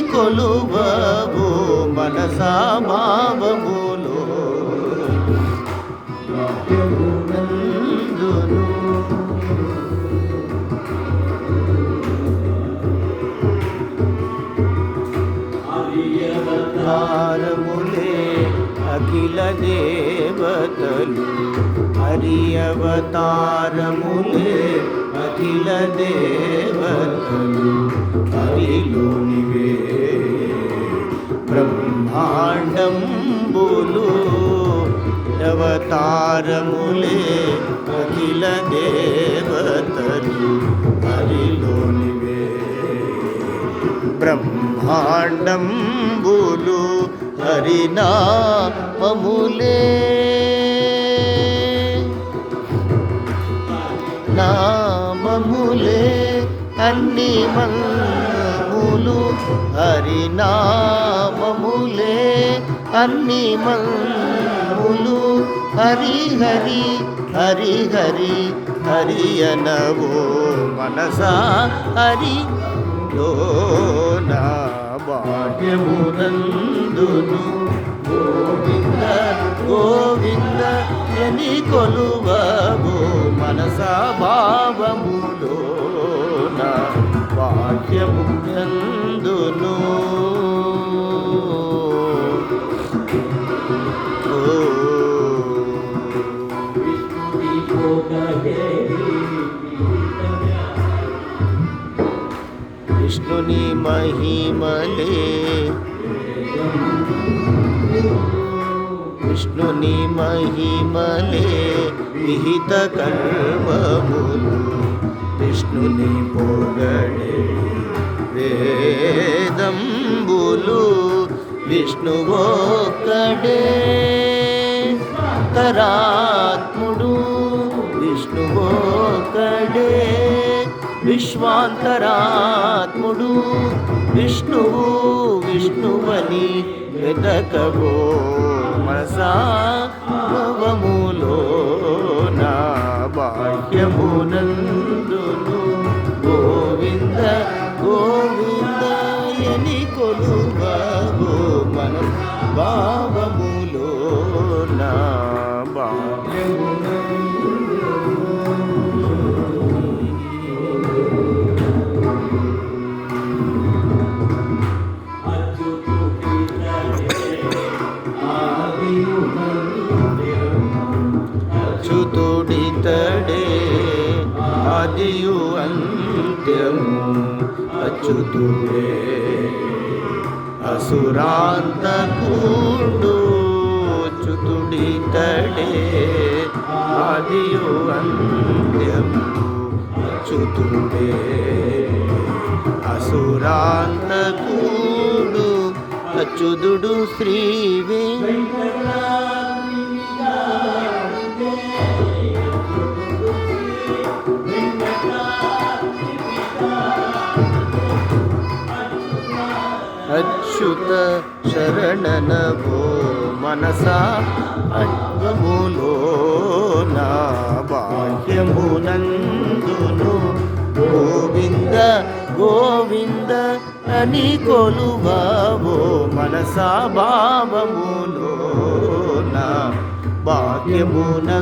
కొలువవో మనసా భావములో అవతారములే అఖిల దేవతలు. హరి అవతారములే అఖిల దేవతలు హరిలోనివే బ్రహ్మాండంబులు అవతారములే అఖిల దేవతలు హరిలోనివే బ్రహ్మాండంబులు హరినామములే. అన్ని హరినామములే. అన్ని మల్ములు హరి హరి హరి హరి హరి అనవో మనసా హరి. లోనా భాగ్యమునందును గోవింద గోవింద ఎని కొలువబో మనసా భావములో నా ఓ విష్ణుని మహిమలే విష్ణుని మహిమలే విహిత కర్మములు విష్ణుని పొగడే వేదంబులు విష్ణువొక్కడే తరాత్ముడు విష్ణువొక్కడే విశ్వాంతరాత్ముడు విష్ణువు విష్ణువని వెదకవో మనసా భవములో నా బాహ్యమునందును భావములో నా అచ్యుతుడితడే ఆదియు అంత్యము అచ్యుతుడే అసురాంతకుడు అచ్యుతుడితడే ఆదియు అంత్యము అచ్యుతుడే అసురాంతకుడు అచ్యుతుడు శ్రీ అచ్యుత శరణనవో మనసా అద్వములో నా బాహ్యమునందును. గోవింద గోవింద అని కొలువావో మనసా భావములో నా భాగ్యమునందును